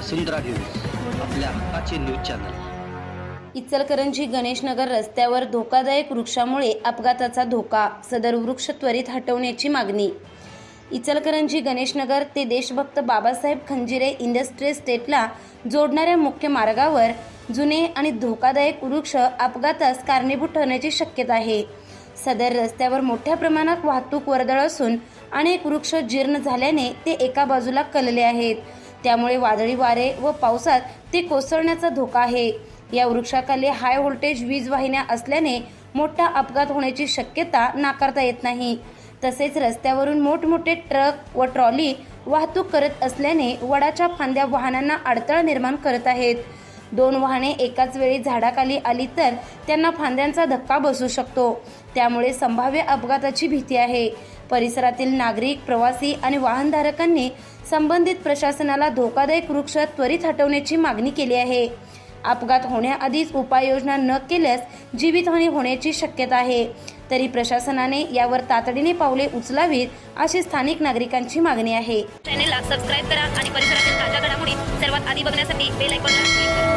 वसुंधरा news आपल्या हक्काचे news channel. Ichalkaranji Ganeshnagar रस्त्यावर धोकादायक वृक्षामुळे अपघाताचा धोका सदर वृक्ष त्वरित हटवण्याची मागणी. इचलकरंजी गणेशनगर ते देशभक्त बाबासाहेब खंजिरे इंडस्ट्री स्टेटला जोडणाऱ्या मुख्य मार्गावर जुने आणि धोकादायक वृक्ष अपघातास कारणीभूत ठरण्याची शक्यता आहे. सदर रस्त्यावर मोठ्या प्रमाणात वाहतूक वर्दळ असून अनेक वृक्ष जीर्ण झाल्याने ते एका बाजूला कलले आहेत. त्यामुळे वादळी वारे व पावसात ते कोसळण्याचा धोका आहे. या वृक्षाखाली हाय व्होल्टेज वीज वाहिन्या असल्याने मोठा अपघात होण्याची शक्यता नाकारता येत नाही. तसेच रस्त्यावरून मोठमोठे ट्रक व ट्रॉली वाहतूक करत असल्याने वडाच्या फांद्या वाहनांना अडथळा निर्माण करत आहेत. दोन वाहने एकाच वेळी झाडाखाली आली तर त्यांना फांद्यांचा धक्का बसू शकतो. त्यामुळे संभाव्य अपघाताची भीती आहे. परिसरातील नागरिक प्रवासी आणि वाहनधारकांनी संबंधित प्रशासनाला धोकादायक वृक्ष त्वरित हटवण्याची मागणी केली आहे. अपघात होण्याआधीच उपाययोजना न केल्यास जीवितहानी होण्याची शक्यता आहे. तरी प्रशासनाने यावर तातडीने पावले उचलावीत अशी स्थानिक नागरिकांची मागणी आहे. चॅनेलला सबस्क्राईब करा आणि परिसरातील ताज्या घडामोडी सर्वात आधी बघण्यासाठी बेल आयकॉनला क्लिक करा